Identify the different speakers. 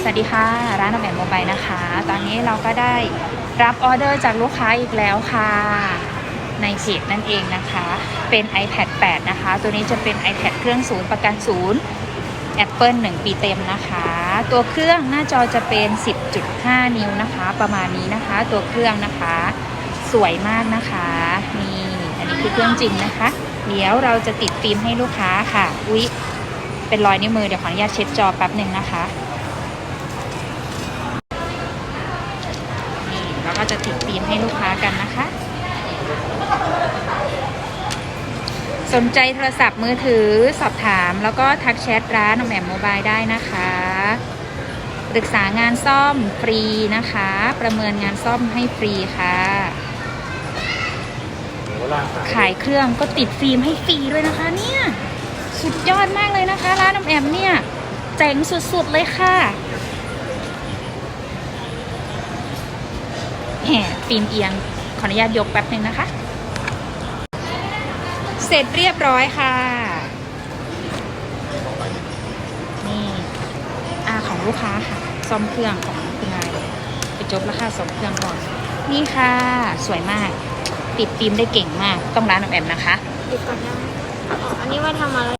Speaker 1: สวัสดีค่ะ ร้านอแหม่มโมบายนะคะ ตอนนี้เราก็ได้รับออเดอร์จากลูกค้าอีกแล้วค่ะ ในเพจนั่นเองนะคะ เป็น iPad 8 นะคะ ตัวนี้จะเป็น iPad เครื่องศูนย์ประกันศูนย์ Apple 1 ปีเต็มนะคะ ตัวเครื่องหน้าจอจะเป็น 10.5 นิ้วนะคะ ประมาณนี้นะคะ ตัวเครื่องนะคะ สวยมากนะคะ นี่อันนี้คือเครื่องจริงนะคะ เดี๋ยวเราจะติดฟิล์มให้ลูกค้าค่ะ อุ๊ยเป็นรอยนิ้วมือเดี๋ยวขออนุญาตเช็ดจอแป๊บหนึ่งนะคะ นี่เราก็ จะติดฟิล์มให้ลูกค้ากันนะคะ สนใจโทรศัพท์มือถือสอบถาม แล้วก็ทักแชทร้านแหม่มโมบายได้นะคะปรึกษางานซ่อมฟรีนะคะ ประเมินงานซ่อมให้ฟรีค่ะขายเครื่องก็ติดฟิล์มให้ฟรีด้วยนะคะเนี่ยสุดยอดมากเลยนะคะ ร้านน้ำแอมเนี่ยเจ๋งสุดๆเลยค่ะ แหมฟิล์มเอียง ขออนุญาตยกแป๊บหนึ่งนะคะ เสร็จเรียบร้อยค่ะ นี่อาของลูกค้าค่ะซ่อมเครื่องของคุณนายไปจบราคาซ่อมเครื่องก่อน นี่ค่ะ สวยมาก ติดฟิล์มได้เก่งมาก ต้องร้านน้ำแอมนะคะ
Speaker 2: ติดก่อนนะอ๋ออันนี้ว่าทำอะไร